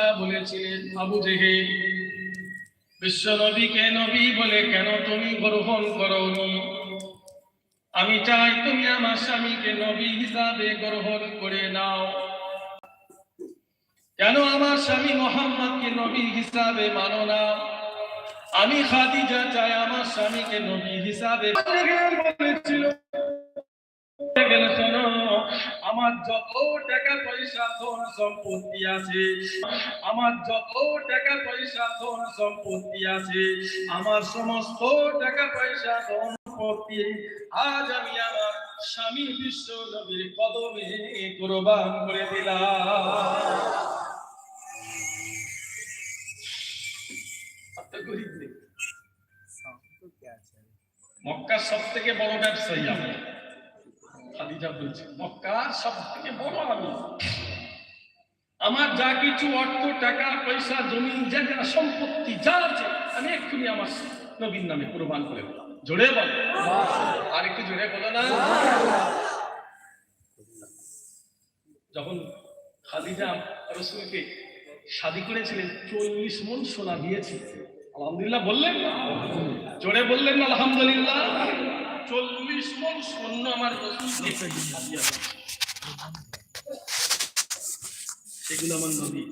বাদশাহ বলেছিলেন আবু জেহেল বিশ্ব নবীকে নবী বলে কেন তুমি গ্রহণ করনি? আমি চাই তুমি আমার স্বামীকে নবী হিসাবে গ্রহণ করে নাও। কেন আমার স্বামী মোহাম্মদকে নবী হিসাবে মানো না? আমি খাদিজা চাই আমার স্বামীকে নবী হিসাবে আমার যত টাকা পয়সা ধন সম্পত্তি আছে আমার যত টাকা পয়সা ধন সম্পত্তি আছে আমার সমস্ত টাকা পয়সা ধন সম্পত্তি আজ আমি আমার স্বামী বিশ্ব নবীর কদমে কোরবান করে দিলাম। মক্কার সব থেকে বড় ব্যবসায়ী আমি খাদিজা বলছে, মক্কার সব থেকে বড় আমি আমার যা কিছু অর্থ, টাকা, পয়সা, জমি, জায়গা, সম্পত্তি যা আছে, আমি এক্ষুনি আমার নবীন নামে কোরবান করে দিলাম। জোরে বল। আর একটু জোরে বলো না। যখন খাদিজা রসুলকে শাদি করেছিলেন, চল্লিশ মন সোনা দিয়েছিলেন। আলহামদুলিল্লাহ বললেন জোরে বললেন আলহামদুলিল্লাহ। চল্লিশ মন সৈন্য আমার সেগুলো আমার নবী।